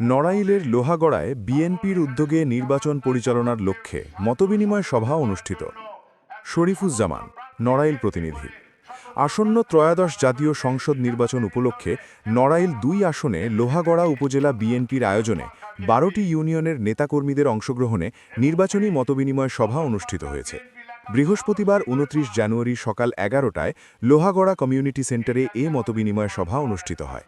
নড়াইলের লোহাগড়ায় বিএনপির উদ্যোগে নির্বাচন পরিচালনার লক্ষ্যে মতবিনিময় সভা অনুষ্ঠিত। শরীফুজ্জামান, নড়াইল প্রতিনিধি। আসন্ন ত্রয়োদশ জাতীয় সংসদ নির্বাচন উপলক্ষে নড়াইল দুই আসনে লোহাগড়া উপজেলা বিএনপির আয়োজনে বারোটি ইউনিয়নের নেতাকর্মীদের অংশগ্রহণে নির্বাচনী মতবিনিময় সভা অনুষ্ঠিত হয়েছে। বৃহস্পতিবার উনত্রিশ জানুয়ারি সকাল এগারোটায় লোহাগড়া কমিউনিটি সেন্টারে এ মতবিনিময় সভা অনুষ্ঠিত হয়।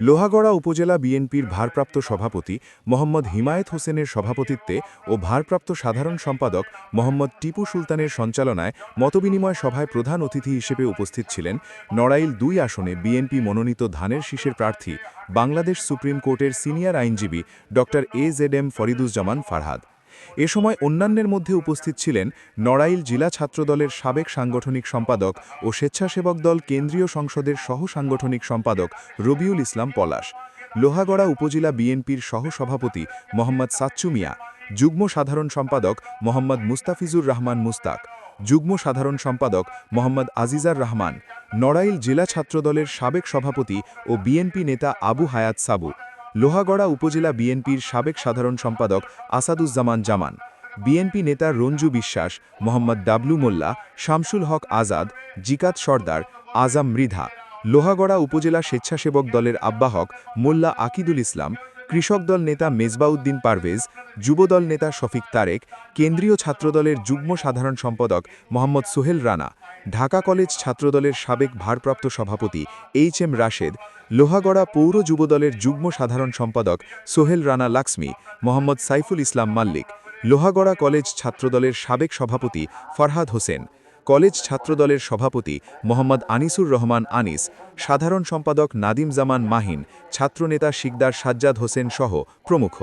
লোহাগড়া উপজেলা বিএনপির ভারপ্রাপ্ত সভাপতি মোহাম্মদ হিমায়েত হোসেনের সভাপতিত্বে ও ভারপ্রাপ্ত সাধারণ সম্পাদক মোহাম্মদ টিপু সুলতানের সঞ্চালনায় মতবিনিময় সভায় প্রধান অতিথি হিসেবে উপস্থিত ছিলেন নড়াইল দুই আসনে বিএনপি মনোনীত ধানের শীষের প্রার্থী, বাংলাদেশ সুপ্রিম কোর্টের সিনিয়র আইনজীবী ড A Z M Fariduzzaman Farhad. এ সময় অন্যান্যের মধ্যে উপস্থিত ছিলেন নড়াইল জেলা ছাত্রদলের সাবেক সাংগঠনিক সম্পাদক ও স্বেচ্ছাসেবক দল কেন্দ্রীয় সংসদের সহ সাংগঠনিক সম্পাদক রবিউল ইসলাম পলাশ, লোহাগড়া উপজেলা বিএনপির সহসভাপতি মোহাম্মদ সাচ্চু মিয়া, যুগ্ম সাধারণ সম্পাদক মোহাম্মদ মুস্তাফিজুর রহমান মুস্তাক, যুগ্ম সাধারণ সম্পাদক মোহাম্মদ আজিজার রহমান, নড়াইল জেলা ছাত্রদলের সাবেক সভাপতি ও বিএনপি নেতা আবু হায়াত সাবু। লোহাগড়া উপজেলা বিএনপির সাবেক সাধারণ সম্পাদক আসাদুজ্জামান জামান, বিএনপি নেতা রঞ্জু বিশ্বাস, মোহাম্মদ ডাবলু মোল্লা, শামসুল হক আজাদ, জিকাত সর্দার, আজাম মৃধা, লোহাগড়া উপজেলা স্বেচ্ছাসেবক দলের আব্বাহক মোল্লা আকিদুল ইসলাম কৃষক দল নেতা মেজবাউদ্দিন পারভেজ, যুবদল নেতা শফিক তারেক, কেন্দ্রীয় ছাত্রদলের যুগ্ম সাধারণ সম্পাদক মোহাম্মদ সোহেল রানা, ঢাকা কলেজ ছাত্রদলের সাবেক ভারপ্রাপ্ত সভাপতি এইচ এম রাশেদ, লোহাগড়া পৌর যুবদলের যুগ্ম সাধারণ সম্পাদক সোহেল রানা লাক্সমি, মোহাম্মদ সাইফুল ইসলাম মাল্লিক, লোহাগড়া কলেজ ছাত্রদলের সাবেক সভাপতি ফরহাদ হোসেন। কলেজ ছাত্রদলের সভাপতি মোহাম্মদ আনিসুর রহমান আনিস, সাধারণ সম্পাদক নাদিম জামান মাহিন, ছাত্রনেতা শিকদার সাজ্জাদ হোসেন সহ প্রমুখ।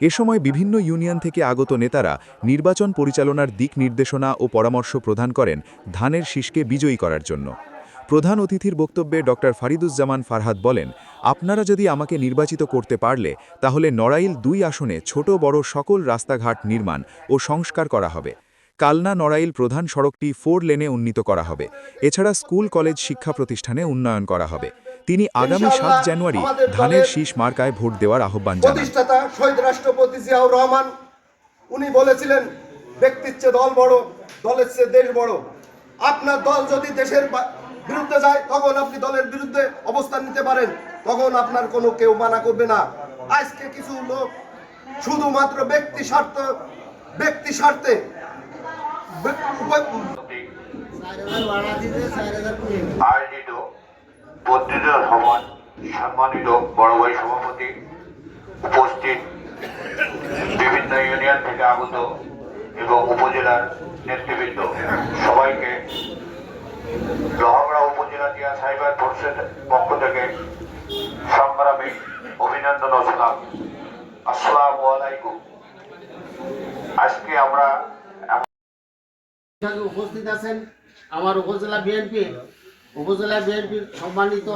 এ সময় বিভিন্ন ইউনিয়ন থেকে আগত নেতারা নির্বাচন পরিচালনার দিক নির্দেশনা ও পরামর্শ প্রদান করেন ধানের শীষকে বিজয়ী করার জন্য। প্রধান অতিথির বক্তব্যে ড. ফারিদুজ্জামান ফারহাদ বলেন, আপনারা যদি আমাকে নির্বাচিত করতে পারলে, তাহলে নড়াইল দুই আসনে ছোট বড় সকল রাস্তাঘাট নির্মাণ ও সংস্কার করা হবে। কালনা নড়াইল প্রধান সড়কটি ফোর লেনে উন্নীত করা হবে। এছাড়া স্কুল কলেজ শিক্ষা প্রতিষ্ঠানে উন্নয়ন করা হবে। তিনি আগামী সাত জানুয়ারি ধানের শীষ মার্কায় ভোট দেওয়ার আহ্বান জানান। প্রতিষ্ঠাতা শহীদ রাষ্ট্রপতি জিয়াউর রহমান উনি বলেছিলেন ব্যক্তির চেয়ে দল বড় দলের চেয়ে দেশ বড়। আপনার দল যদি দেশের বিরুদ্ধে যায় তখন আপনি দলের বিরুদ্ধে অবস্থান নিতে পারেন। তখন আপনার কোনো কেউ মানা করবে না। আজকে কিছু লোক শুধুমাত্র ব্যক্তি স্বার্থ ব্যক্তি স্বার্থে আয়োজিত পত্রিকা সভার সম্মানিত বড় ভাই সভাপতি উপস্থিত বিভিন্ন ইউনিয়ন থেকে আগত এবং উপজেলার নেতৃবৃন্দ। সবাইকে লোহাগড়া উপজেলা দিয়া সাইবার ফোর্সের পক্ষ থেকে সংগ্রামী অভিনন্দন ও সালাম। আসসালামু আলাইকুম। আজকে আমরা উপস্থিত আছেন আমার উপজেলা বিএনপি, উপজেলা বিএনপির সম্মানিত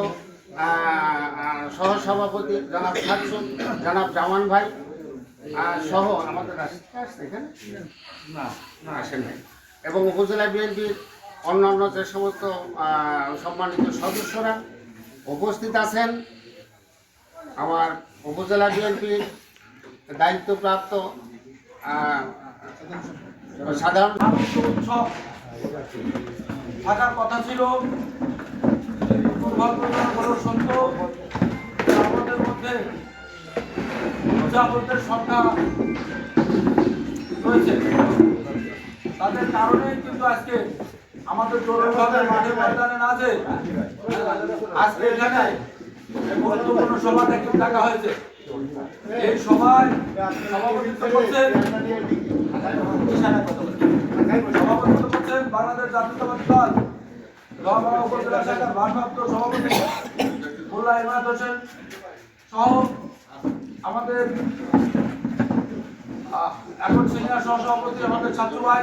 সহসভাপতি জনাব সাতসুন জনাব জামান ভাই সহ আমাদের আসেন। এবং উপজেলা বিএনপির অন্যান্য যে সমস্ত সম্মানিত সদস্যরা উপস্থিত আছেন, আমার উপজেলা বিএনপির দায়িত্বপ্রাপ্ত সাধারণ উৎসব থাকার কথা ছিল। আমাদের মধ্যে প্রজাপতির সংখ্যা রয়েছে। তাদের কারণেই কিন্তু আজকে আমাদের জরুরিভাবে মাঠে ময়দানে না যে আজকে এখানে গুরুত্বপূর্ণ সভাটা কিন্তু ডাকা হয়েছে। এই সভায় সভাপতিত্ব করছেন সভাপতিত্ব করছেন বাংলাদেশ জাতীয়তাবাদী দল লোহাগড়া উপজেলা সভাপতি হোসেন সহ আমাদের এখন সিনিয়র সহসভাপতি আমাদের ছাত্র ভাই